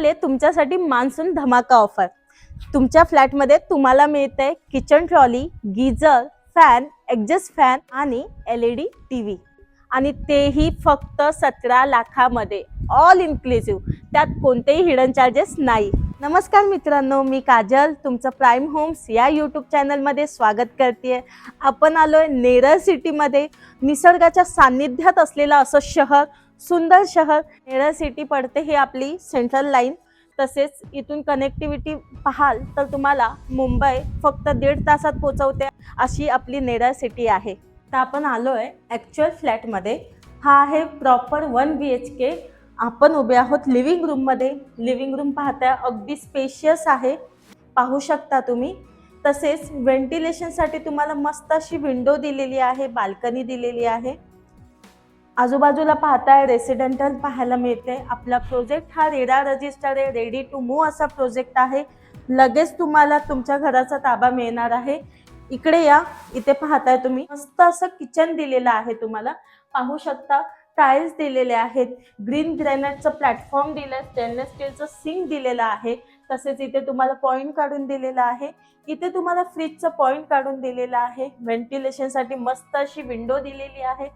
आले तुमच्यासाठी मान्सून धमाका ऑफर तुमच्या फ्लॅटमध्ये तुम्हाला मिळते kitchen trolley geyser fan exhaust fan आणि L E D T V आणि तेही फक्त सतरा लाखामध्ये ऑल इन्क्लुझिव्ह त्यात कोणतेही हिडन चार्जेस नाही. नमस्कार मित्रांनो मी काजल. तुमचं प्राईम होम्स या यूट्यूब चॅनलमध्ये स्वागत करते आपण आलो आहे नेरळ सिटीमध्ये निसर्गाच्या सान्निध्यात असलेलं असं शहर सुंदर शहर नेरळ सिटी पडते ही आपली सेंट्रल लाईन तसेच इथून कनेक्टिव्हिटी पाहाल तर तुम्हाला मुंबई फक्त दीड तासात पोचवते अशी आपली नेरळ सिटी आहे. तर आपण आलो आहे ॲक्च्युअल फ्लॅटमध्ये हा आहे proper one B H K आपण उभे आहोत लिव्हिंग रूममध्ये लिव्हिंग रूम पाहताय अगदी स्पेशियस आहे. पाहू शकता तुम्ही. तसेच व्हेंटिलेशनसाठी तुम्हाला मस्त अशी विंडो दिलेली आहे बाल्कनी दिलेली आहे. आजूबाजूला पाहताय रेसिडेंटल पाहायला मिळते. आपला प्रोजेक्ट हा रेडा रजिस्टर आहे रेडी टू मूव्ह असा प्रोजेक्ट आहे. लगेच तुम्हाला तुमच्या घराचा ताबा मिळणार आहे. इकडे या इथे पाहताय तुम्ही. मस्त असं किचन दिलेलं आहे तुम्हाला. पाहू शकता टाईल्स दिलेले आहेत. ग्रीन ग्रॅनाइटचं प्लॅटफॉर्म दिलं स्टेनलेस स्टीलचं सिंक दिलेलं आहे. तसेच इथे तुम्हाला पॉईंट काढून दिलेला आहे. इथे तुम्हाला फ्रीजचं पॉईंट काढून दिलेलं आहे. व्हेंटिलेशनसाठी मस्त अशी विंडो दिलेली आहे.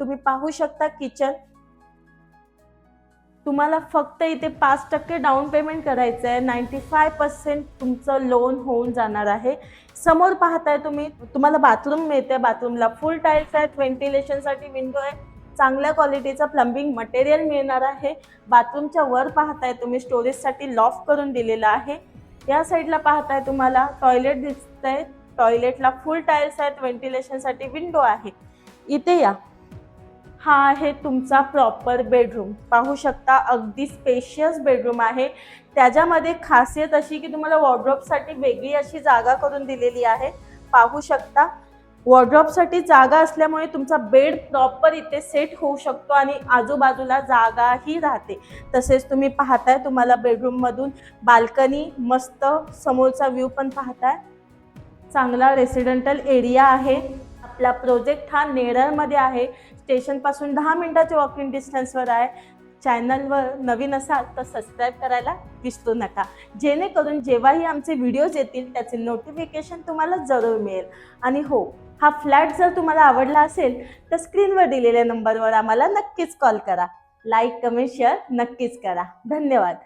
तुम्ही पाहू शकता किचन तुम्हाला फक्त इथे पाच टक्के डाऊन पेमेंट करायचं आहे नाईन्टी फाय पर्सेंट तुमचं लोन होऊन जाणार आहे. समोर पाहताय तुम्ही तुम्हाला बाथरूम मिळते. बाथरूमला फुल टाईल्स आहेत. व्हेंटिलेशनसाठी विंडो आहे. चांगल्या क्वालिटीचं प्लंबिंग मटेरियल मिळणार आहे. बाथरूमच्या वर पाहताय तुम्ही स्टोरेजसाठी लॉफ करून दिलेलं आहे. या साईडला पाहताय तुम्हाला टॉयलेट दिसत आहे टॉयलेटला फुल टाईल्स आहेत. व्हेंटिलेशनसाठी विंडो आहे. इथे या. हा आहे तुमचा प्रॉपर बेडरूम पाहू शकता अगदी स्पेशियस बेडरूम आहे. त्याच्यामध्ये खासियत अशी की तुम्हाला वॉर्ड्रॉपसाठी वेगळी अशी जागा करून दिलेली आहे. पाहू शकता. वॉर्ड्रॉपसाठी जागा असल्यामुळे तुमचा बेड प्रॉपर इथे सेट होऊ शकतो आणि आजूबाजूला जागाही राहते. तसेच तुम्ही पाहताय तुम्हाला बेडरूममधून बाल्कनी मस्त समोरचा व्ह्यू पण पाहताय. चांगला रेसिडेंटल एरिया आहे. आपला प्रोजेक्ट हा नेरळमध्ये आहे. स्टेशनपासून दहा मिनटाच्या वॉकिंग डिस्टन्सवर आहे. चॅनलवर नवीन असाल तर सबस्क्राईब करायला विसरू नका. जेणेकरून जेव्हाही आमचे व्हिडिओज येतील त्याचे नोटिफिकेशन तुम्हाला जरूर मिळेल. आणि हो हा फ्लॅट जर तुम्हाला आवडला असेल तर स्क्रीनवर दिलेल्या नंबरवर आम्हाला नक्कीच कॉल करा. लाईक कमेंट शेअर नक्कीच करा. धन्यवाद.